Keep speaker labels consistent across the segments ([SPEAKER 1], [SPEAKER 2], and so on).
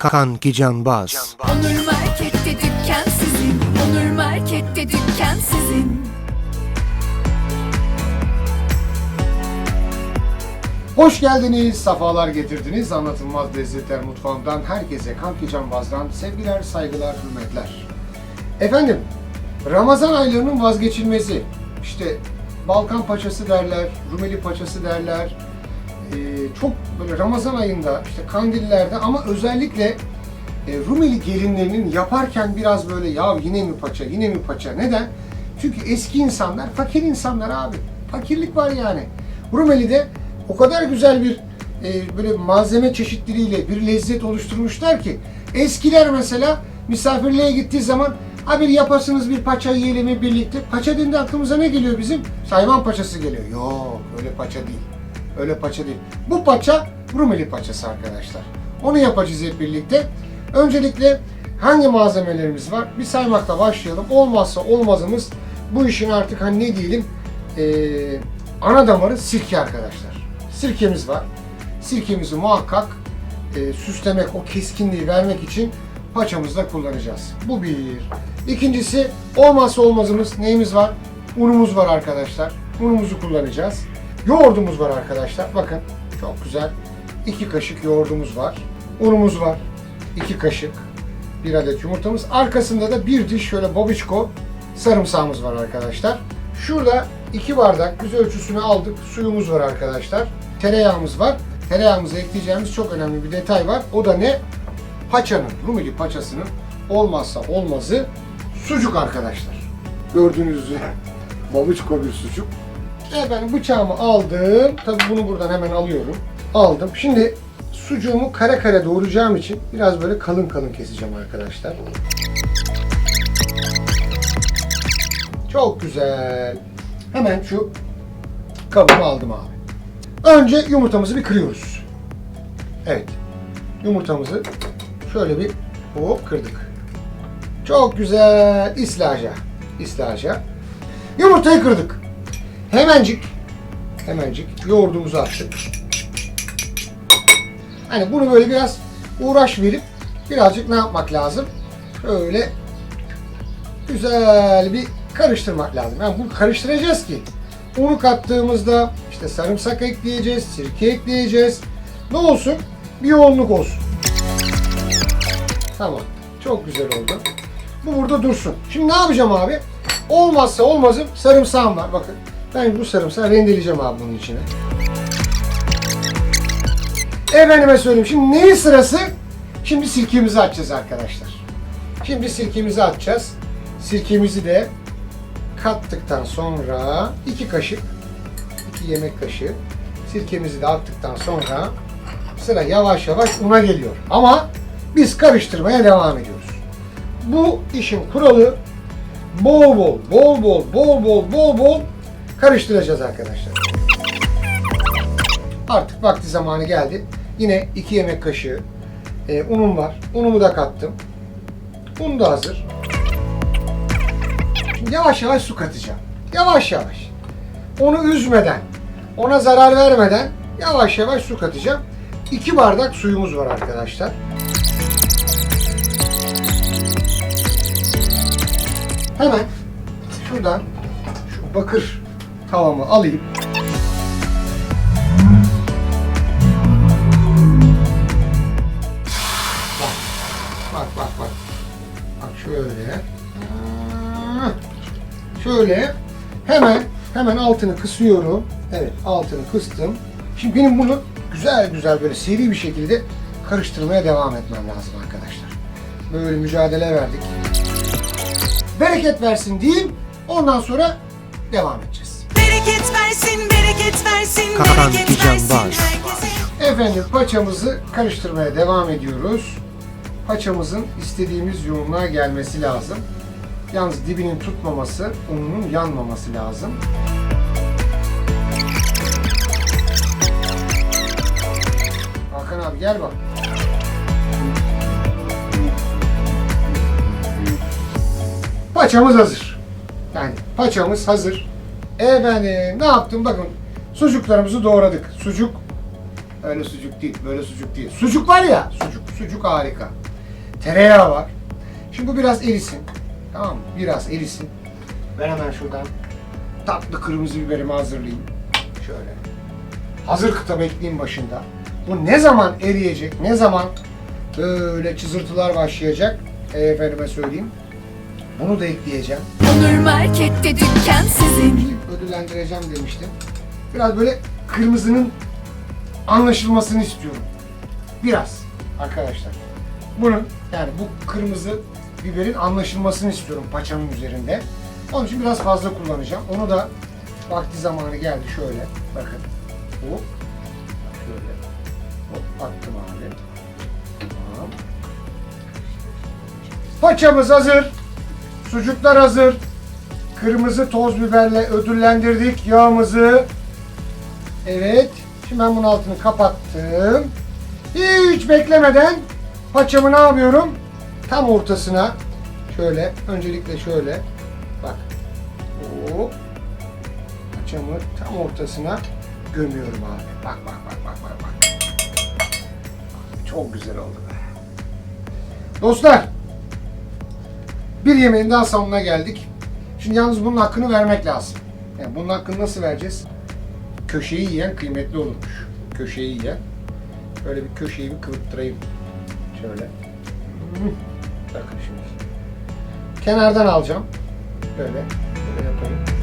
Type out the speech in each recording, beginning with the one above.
[SPEAKER 1] Kanki Canbaz.
[SPEAKER 2] Onur Market'te dükkan sizin. Onur Market'te dükkan sizin.
[SPEAKER 3] Hoş geldiniz, safalar getirdiniz. Anlatılmaz Lezzetler Mutfağımdan herkese Kanki Canbaz'dan sevgiler, saygılar, hürmetler. Efendim, Ramazan aylarının vazgeçilmezi. İşte Balkan paçası derler, Rumeli paçası derler. Çok böyle Ramazan ayında, işte kandillerde ama özellikle e, Rumeli gelinlerinin yaparken biraz böyle ya yine mi paça, yine mi paça? Neden? Çünkü eski insanlar fakir insanlar abi. Fakirlik var yani. Rumeli'de o kadar güzel bir e, böyle malzeme çeşitleriyle bir lezzet oluşturmuşlar ki eskiler mesela misafirliğe gittiği zaman ha bir yapasınız bir paça yiyelim birlikte. Paça dediğinde aklımıza ne geliyor bizim? Sayman paçası geliyor. Yok öyle paça değil. Öyle paça değil. Bu paça Rumeli paçası arkadaşlar. Onu yapacağız hep birlikte. Öncelikle hangi malzemelerimiz var? Bir saymakla başlayalım. Olmazsa olmazımız bu işin artık hani ne diyelim eee ana damarı sirke arkadaşlar. Sirkemiz var. Sirkemizi muhakkak e, süslemek, o keskinliği vermek için paçamızda kullanacağız. Bu bir. İkincisi olmazsa olmazımız neyimiz var? Unumuz var arkadaşlar. Unumuzu kullanacağız. Yoğurdumuz var arkadaşlar. Bakın çok güzel. İki kaşık yoğurdumuz var. Unumuz var. iki kaşık. Bir adet yumurtamız. Arkasında da bir diş şöyle babiçko sarımsağımız var arkadaşlar. Şurada iki bardak yüz ölçüsünü aldık. Suyumuz var arkadaşlar. Tereyağımız var. Tereyağımıza ekleyeceğimiz çok önemli bir detay var. O da ne? Paçanın, Rumeli paçasının olmazsa olmazı sucuk arkadaşlar. Gördüğünüz üzere babiçko bir sucuk. Efendim bıçağımı aldım. Tabi bunu buradan hemen alıyorum. Aldım. Şimdi sucuğumu kare kare doğrayacağım için biraz böyle kalın kalın keseceğim arkadaşlar. Çok güzel. Hemen şu kabımı aldım abi. Önce yumurtamızı bir kırıyoruz. Evet. Yumurtamızı şöyle bir hop kırdık. Çok güzel. İslaja. İslaja. Yumurtayı kırdık. Hemencik hemencik yoğurdumuzu attık. Hani bunu böyle biraz uğraş verip birazcık ne yapmak lazım? Şöyle güzel bir karıştırmak lazım. Yani bunu karıştıracağız ki unu kattığımızda işte sarımsak ekleyeceğiz, sirke ekleyeceğiz. Ne olsun? Bir yoğunluk olsun. Tamam. Çok güzel oldu. Bu burada dursun. Şimdi ne yapacağım abi? Olmazsa olmazım sarımsağım var. Bakın ben bu sarımsağı rendeleyeceğim abi bunun içine. Efendime söyleyeyim. Şimdi neyin sırası? Şimdi sirkemizi atacağız arkadaşlar. Şimdi sirkemizi atacağız. Sirkemizi de kattıktan sonra iki kaşık, iki yemek kaşığı sirkemizi de attıktan sonra sıra yavaş yavaş una geliyor. Ama biz karıştırmaya devam ediyoruz. Bu işin kuralı bol bol, bol bol, bol bol, bol bol karıştıracağız arkadaşlar. Artık vakti zamanı geldi. Yine iki yemek kaşığı e, unum var. Unumu da kattım. Un da hazır. Şimdi yavaş yavaş su katacağım. Yavaş yavaş. Onu üzmeden, ona zarar vermeden yavaş yavaş su katacağım. 2 bardak suyumuz var arkadaşlar. Hemen şuradan şu bakır tavamı alayım. Bak, bak, bak, bak. Şöyle. Şöyle hemen hemen altını kısıyorum. Evet altını kıstım. Şimdi benim bunu güzel güzel böyle seri bir şekilde karıştırmaya devam etmem lazım arkadaşlar. Böyle mücadele verdik. Bereket versin diyeyim. Ondan sonra devam edeceğiz.
[SPEAKER 4] Bereket versin, bereket versin,
[SPEAKER 1] Kanki
[SPEAKER 4] bereket versin herkese.
[SPEAKER 3] Efendim paçamızı karıştırmaya devam ediyoruz. Paçamızın istediğimiz yoğunluğa gelmesi lazım. Yalnız dibinin tutmaması, ununun yanmaması lazım. Hakan abi gel bak. Paçamız hazır. Yani paçamız hazır. Efendim ne yaptım bakın sucuklarımızı doğradık. Sucuk Öyle sucuk değil, böyle sucuk değil. Sucuk var ya, sucuk. Sucuk harika. Tereyağı var. Şimdi bu biraz erisin. Tamam mı? Biraz erisin. Ben hemen şuradan tatlı kırmızı biberimi hazırlayayım. Şöyle. Hazır kıta bekleyin başında. Bu ne zaman eriyecek, ne zaman böyle çızırtılar başlayacak, e, efendime söyleyeyim. Bunu da ekleyeceğim.
[SPEAKER 2] Onur Market'te dükkan sizin.
[SPEAKER 3] Ödüllendireceğim demiştim. Biraz böyle kırmızının anlaşılmasını istiyorum. Biraz arkadaşlar. Bunun yani bu kırmızı biberin anlaşılmasını istiyorum paçanın üzerinde. Onun için biraz fazla kullanacağım. Onu da vakti zamanı geldi şöyle. Bakın. Hop. Şöyle. Hop attım abi. Tamam. Paçamız hazır. Sucuklar hazır. Kırmızı toz biberle ödüllendirdik yağımızı. Evet. Şimdi ben bunun altını kapattım. Hiç beklemeden paçamı ne yapıyorum? Tam ortasına şöyle öncelikle şöyle bak. Hop. Paçamı tam ortasına gömüyorum abi. Bak bak bak bak bak bak. Çok güzel oldu be. Dostlar bir yemeğin daha sonuna geldik. Şimdi yalnız bunun hakkını vermek lazım. Yani bunun hakkını nasıl vereceğiz? Köşeyi yiyen kıymetli olurmuş. Köşeyi yiyen. Böyle bir köşeyi bir kıvırttırayım. Şöyle. Bakın şimdi. Kenardan alacağım. Böyle. Böyle yapayım.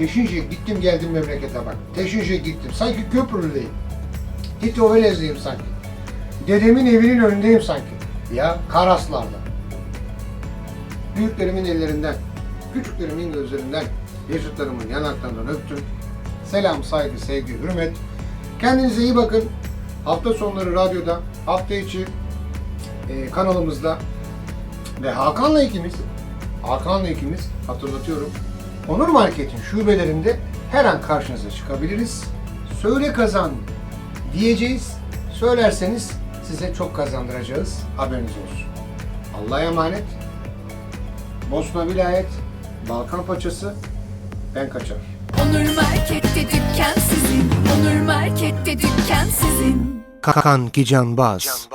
[SPEAKER 3] Teşince gittim geldim memlekete bak. Teşince gittim. Sanki o öylezliyim sanki. Dedemin evinin önündeyim sanki. Ya Karaslar'da. Büyüklerimin ellerinden, küçüklerimin gözlerinden, yaşıtlarımın yanaklarından öptüm. Selam, saygı, sevgi, hürmet. Kendinize iyi bakın. Hafta sonları radyoda, hafta içi e, kanalımızda ve Hakan'la ikimiz, Hakan'la ikimiz hatırlatıyorum. Onur Market'in şubelerinde her an karşınıza çıkabiliriz. Söyle kazan diyeceğiz. Söylerseniz size çok kazandıracağız. Haberiniz olsun. Allah'a emanet. Bosna Vilayet, Balkan Paçası, ben kaçar.
[SPEAKER 2] Onur Market'te dükkan sizin. Onur Market'te dükkan sizin.
[SPEAKER 1] Kanki Canbaz.